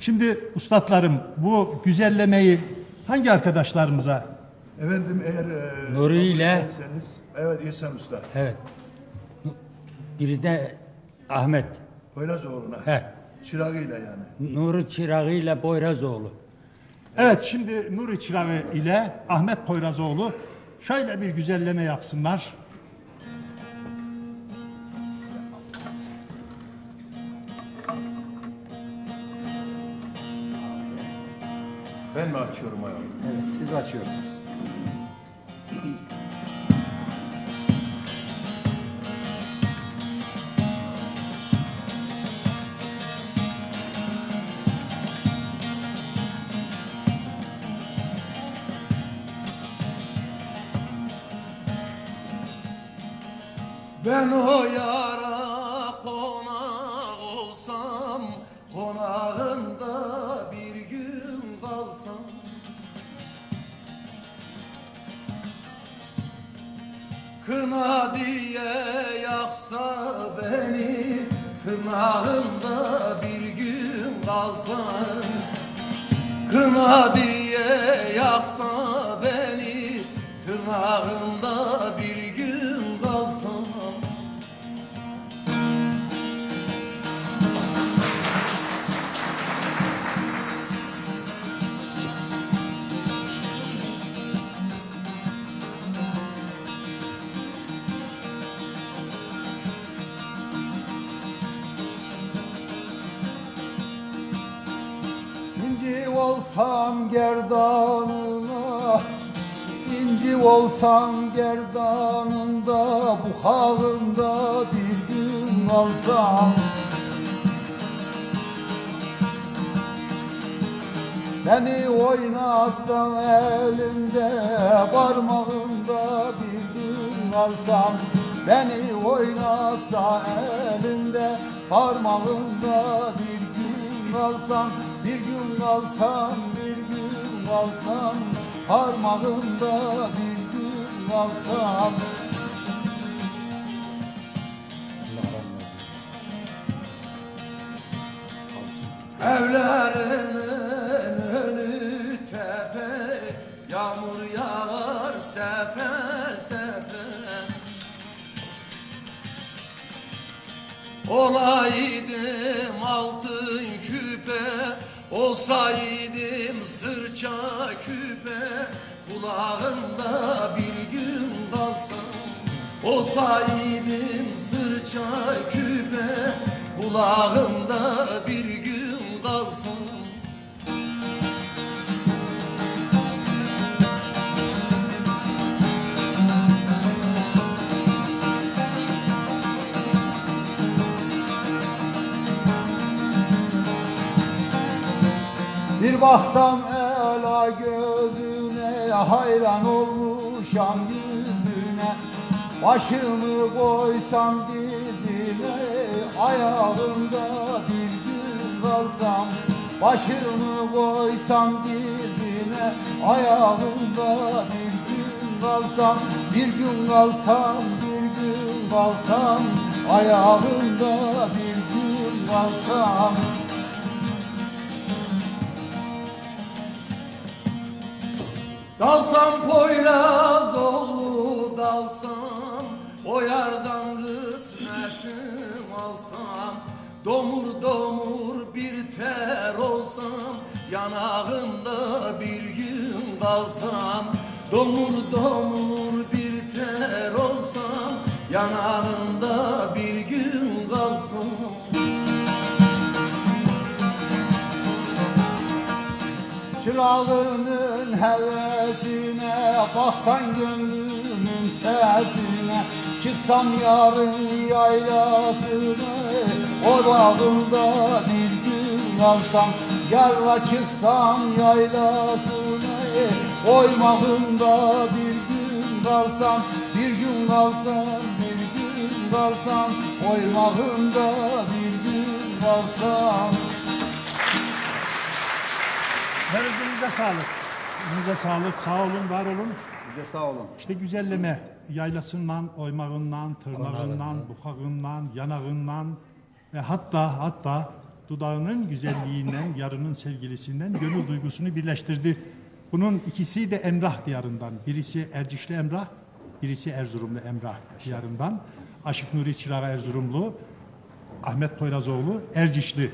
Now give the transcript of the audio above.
Şimdi ustalarım bu güzellemeyi hangi arkadaşlarımıza Efendim eğer e, Nuri ile- evet İhsan Usta. Evet. Biri de Ahmet. Poyrazoğlu'na. He. Çırağıyla yani. Nuri Çırağı ile Boyrazoğlu. Evet şimdi Nuri Çırağı ile Ahmet Poyrazoğlu şöyle bir güzelleme yapsınlar. Ben mi açıyorum ayağımı? Evet, siz açıyorsunuz. Ben o yara konak olsam Konağında bir gün kalsam Kına diye yaksa beni Tırnağında bir gün kalsam. Kına diye yaksa beni Tırnağında olsam gerdanına İnci olsam gerdanında Buharında bir gün alsam Beni oynatsan elimde Parmağımda bir gün alsam Beni oynatsa elimde Parmağımda bir gün alsam Bir gün alsam bir gün alsam Parmağımda bir gün alsam. Evlerinin önü tepe Yağmur yağar sepe sepe. Olaydım altın küpe Olsaydım sırça küpe Kulağında bir gün kalsam Olsaydım sırça küpe Kulağında bir gün kalsam Bir baksam ela gözüne hayran olmuşam yüzüne. Başımı koysam dizine ayağımda bir gün kalsam. Başımı koysam dizine ayağımda bir gün kalsam. Bir gün kalsam bir gün kalsam ayağımda bir gün kalsam Dalsam Poyraz oğlu dalsam O yardan kısmetim alsam Domur domur bir ter olsam Yanağında bir gün kalsam Domur domur bir ter olsam Yanağında bir gün kalsam Çırağının hevesine Baksan gönlümün sesine. Çıksam yarın yaylasına Odağımda bir gün kalsam Yarla çıksam yaylasına Oymağımda bir gün kalsam Bir gün kalsam bir gün kalsam Oymağımda bir gün kalsam Elinize sağlık. Elinize sağlık. Sağ olun, var olun. Siz de sağ olun. İşte güzelleme yaylasından, oymağından, tırnağından, bukağından, yanağından ve hatta hatta dudağının güzelliğinden, yarının sevgilisinden gönül duygusunu birleştirdi. Bunun ikisi de Emrah diyarından. Birisi Ercişli Emrah, birisi Erzurumlu Emrah diyarından. Aşık Nuri Çırağı Erzurumlu, Ahmet Poyrazoğlu Ercişli.